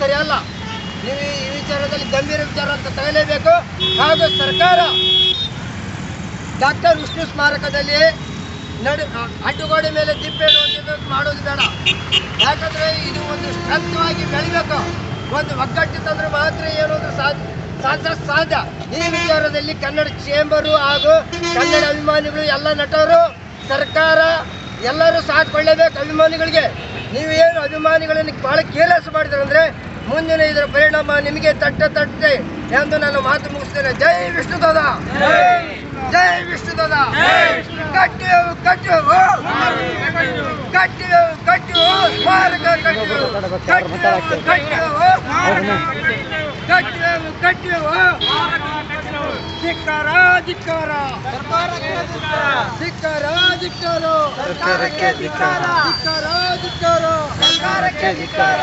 ಸರಿಯಲ್ಲ. ನೀವು ಈ ವಿಚಾರದಲ್ಲಿ ಗಂಭೀರ ವಿಚಾರ ಅಂತ ತಗಲೇಬೇಕು. ಹಾಗೂ ಸರ್ಕಾರ ಡಾಕ್ಟರ್ ವಿಷ್ಣು ಸ್ಮಾರಕದಲ್ಲಿ ನಡು ಅಡ್ಡುಗೋಡೆ ಮೇಲೆ ದಿಪ್ಪೆ ಹೊಂದಿದ್ದು ಮಾಡೋದು ಬೇಡ. ಯಾಕಂದ್ರೆ ಇದು ಒಂದು ಸ್ವಂತವಾಗಿ ಬೆಳಿಬೇಕು. ಒಂದು ಒಗ್ಗಟ್ಟು ತಂದ್ರೆ ಮಾತ್ರ ಏನು ಅಂದ್ರೆ ಸಾಧ್ಯ ಸಾಧ್ಯ ಸಾಧ್ಯ. ಈ ವಿಚಾರದಲ್ಲಿ ಕನ್ನಡ ಚೇಂಬರು ಹಾಗೂ ಕನ್ನಡ ಅಭಿಮಾನಿಗಳು ಎಲ್ಲ ನಟರು, ಸರ್ಕಾರ ಎಲ್ಲರೂ ಸಾಥ್ ಕೊಳ್ಳೇಬೇಕು ಅಭಿಮಾನಿಗಳಿಗೆ. ನೀವು ಏನು ಅಭಿಮಾನಿಗಳನ್ನು ಬಹಳ ಕೇರ್ಲೆಸ್ ಮಾಡಿದ್ರೆ ಅಂದ್ರೆ ಮುಂದಿನ ಇದರ ಪರಿಣಾಮ ನಿಮಗೆ ತಟ್ಟ ತಟ್ಟೆ ಎಂದು ನಾನು ಮಾತು ಮುಗಿಸ್ತೇನೆ. ಜೈ ವಿಷ್ಣು ದಾದ ಜೈ ವಿಷ್ಣು ದಾದ ಕಟ್ಟಿವು ಕಟ್ಟೆವು ಕಟ್ಟೆವು ಕಟ್ಟೆವು ಸ್ಮಾರಕ ಕಟ್ಟಿವು ಕಟ್ಟೆವು ಕಟ್ಟೆವು ಕಟ್ಟೆವು ಕಟ್ಟೆವು ಧಿಕ್ಕಾರ ಧಿಕ್ಕಾರ! ಧಿಕ್ಕಾರ ಧಿಕ್ಕಾರ! ಧಿಕ್ಕಾರ.